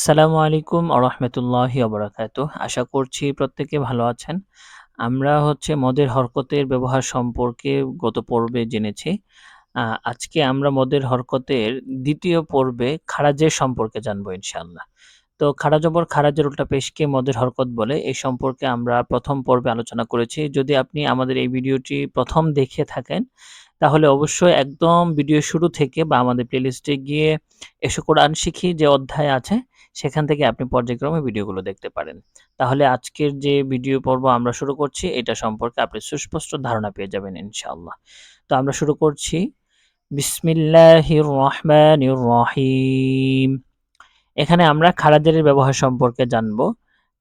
আসসালামু আলাইকুম আরহামতুল্লাহি অবরাকাত আশা করছি প্রত্যেকে ভালো আছেন। আমরা হচ্ছে মদের হরকতের ব্যবহার সম্পর্কে গত পর্বে জেনেছি। আজকে আমরা মদের হরকতের দ্বিতীয় পর্বে খারাজের সম্পর্কে জানব ইনশাল্লাহ তো খারা জবর খারাজের উল্টা পেশকে মদের হরকত বলে এই সম্পর্কে আমরা প্রথম পর্বে আলোচনা করেছি। যদি আপনি আমাদের এই ভিডিওটি প্রথম দেখে থাকেন, তাহলে অবশ্যই একদম ভিডিও শুরু থেকে বা আমাদের প্লেলিস্টে গিয়ে এসো কোরআন শিখি যে অধ্যায় আছে সেখান থেকে আপনি পর্যায়ক্রমে ভিডিওগুলো দেখতে পারেন। তাহলে আজকের যে ভিডিও পর্ব আমরা শুরু করছি, এটা সম্পর্কে আপনি সুস্পষ্ট ধারণা পেয়ে যাবেন ইনশাআল্লাহ। তো আমরা শুরু করছি। বিসমিল্লাহির রহমানির রহিম এখানে আমরা খারাজের ব্যবহার সম্পর্কে জানব।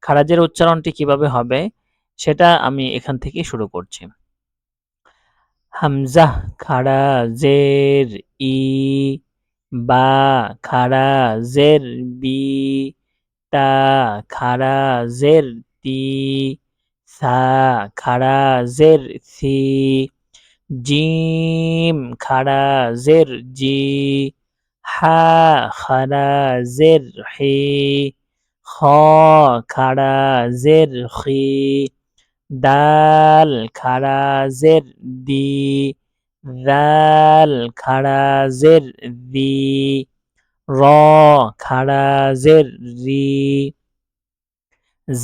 খারাজের উচ্চারণটি কীভাবে হবে, সেটা আমি এখান থেকে শুরু করছি। হামজা খাড়া জের ই বা খাড়া জের, বি, তা খাড়া জের, তি, সা খাড়া জের, সি, জিম খাড়া জের, জি, হা খাড়া জের, হি, খ খাড়া জের, খি, দাল খাড়া জের, দি জাল খাড়া জের রি, র খাড়া রি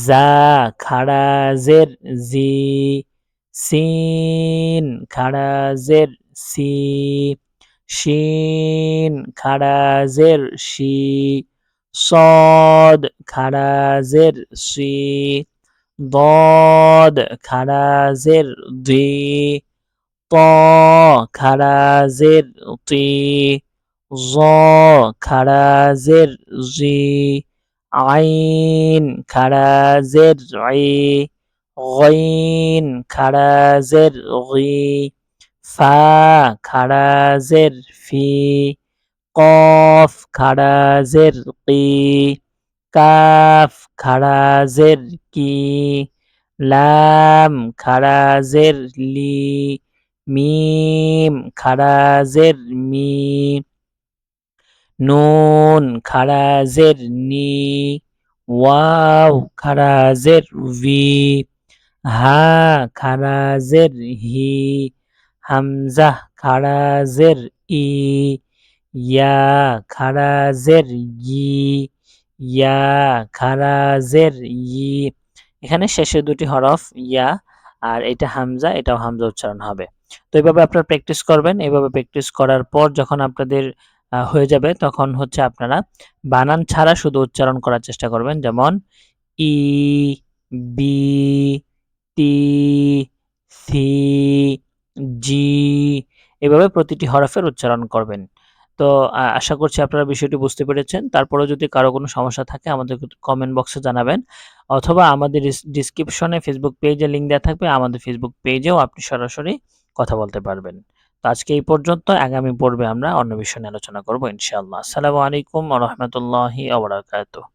যা খাড়াজের জি, সিন খাড়া জের সি, শিন খাড়া জের শি, সদ খাড়া জের সি, দদ খাড়া জের খারাজের তি, জ, খারাজের জি, আইন, খারাজের ই, গইন, খারাজের গি, ফা, খারাজের ফি, কফ, খারাজের কি কাফ, খারাজের কি, লাম, খারাজের লি মিম, খারাজের মি নুন, খারাজের নি ওয়াও, খারাজের ভি। হা, খারাজের হি। হামজা, খারাজের ই। ইয়া, খারাজের ই। ইয়া, খারাজের ই। এখানে শেষে দুটি হরফ, ইয়া। আর এটা হামজা, এটাও হামজা উচ্চারণ হবে। তো এইভাবে আপনারা প্র্যাকটিস করবেন। এইভাবে প্র্যাকটিস করার পর যখন আপনাদের হয়ে যাবে, তখন হচ্ছে আপনারা বানান ছাড়া শুধু উচ্চারণ করার চেষ্টা করবেন। যেমন, ই, বি, টি, সি, জি, এভাবে প্রতিটি হরফের উচ্চারণ করবেন। তো আশা করছি আপনারা বিষয়টি বুঝতে পেরেছেন। তারপরে যদি কারও কোনো সমস্যা থাকে, আমাদের কমেন্ট বক্সে জানাবেন। অথবা আমাদের ডিসক্রিপশনে ফেসবুক পেজে লিঙ্ক দেওয়া থাকবে, আমাদের ফেসবুক পেজেও আপনি সরাসরি কথা বলতে পারবেন। তো আজকে এই পর্যন্ত, আগামী পর্বে আমরা অন্য বিষয় নিয়ে আলোচনা করব ইনশাআল্লাহ। আসসালামু আলাইকুম রহমতুল্লাহি আবরাকাতুহ